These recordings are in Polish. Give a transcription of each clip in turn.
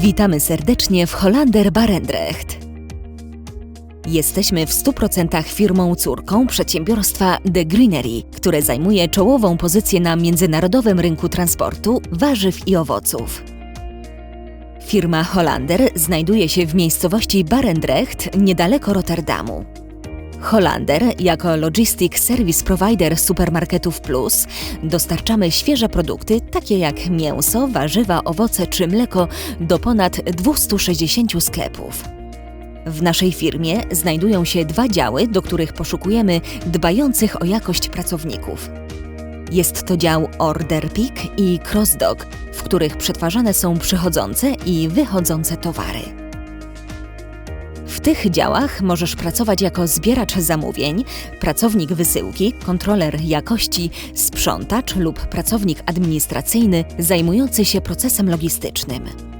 Witamy serdecznie w Hollander Barendrecht. Jesteśmy w 100% firmą córką przedsiębiorstwa The Greenery, które zajmuje czołową pozycję na międzynarodowym rynku transportu warzyw i owoców. Firma Hollander znajduje się w miejscowości Barendrecht niedaleko Rotterdamu. Hollander, jako Logistic Service Provider supermarketów Plus, dostarczamy świeże produkty takie jak mięso, warzywa, owoce czy mleko do ponad 260 sklepów. W naszej firmie znajdują się dwa działy, do których poszukujemy dbających o jakość pracowników. Jest to dział Order Pick i Cross Dock, w których przetwarzane są przychodzące i wychodzące towary. Tych działach możesz pracować jako zbieracz zamówień, pracownik wysyłki, kontroler jakości, sprzątacz lub pracownik administracyjny zajmujący się procesem logistycznym.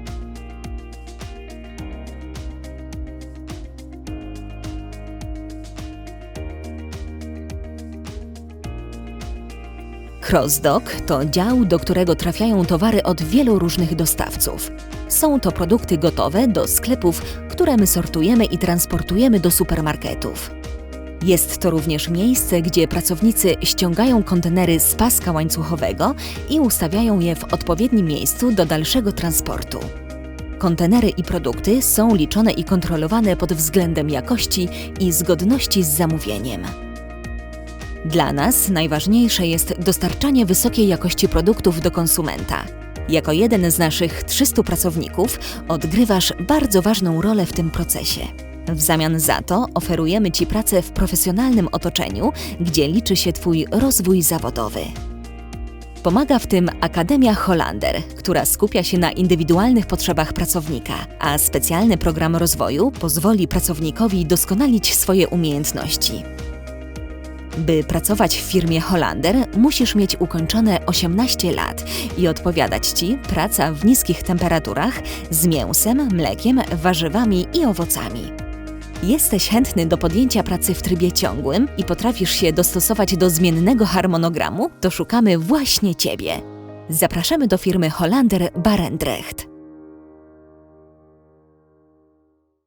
Crossdock to dział, do którego trafiają towary od wielu różnych dostawców. Są to produkty gotowe do sklepów, które my sortujemy i transportujemy do supermarketów. Jest to również miejsce, gdzie pracownicy ściągają kontenery z paska łańcuchowego i ustawiają je w odpowiednim miejscu do dalszego transportu. Kontenery i produkty są liczone i kontrolowane pod względem jakości i zgodności z zamówieniem. Dla nas najważniejsze jest dostarczanie wysokiej jakości produktów do konsumenta. Jako jeden z naszych 300 pracowników odgrywasz bardzo ważną rolę w tym procesie. W zamian za to oferujemy Ci pracę w profesjonalnym otoczeniu, gdzie liczy się Twój rozwój zawodowy. Pomaga w tym Akademia Hollander, która skupia się na indywidualnych potrzebach pracownika, a specjalny program rozwoju pozwoli pracownikowi doskonalić swoje umiejętności. By pracować w firmie Hollander, musisz mieć ukończone 18 lat i odpowiadać Ci praca w niskich temperaturach z mięsem, mlekiem, warzywami i owocami. Jesteś chętny do podjęcia pracy w trybie ciągłym i potrafisz się dostosować do zmiennego harmonogramu, to szukamy właśnie Ciebie. Zapraszamy do firmy Hollander Barendrecht.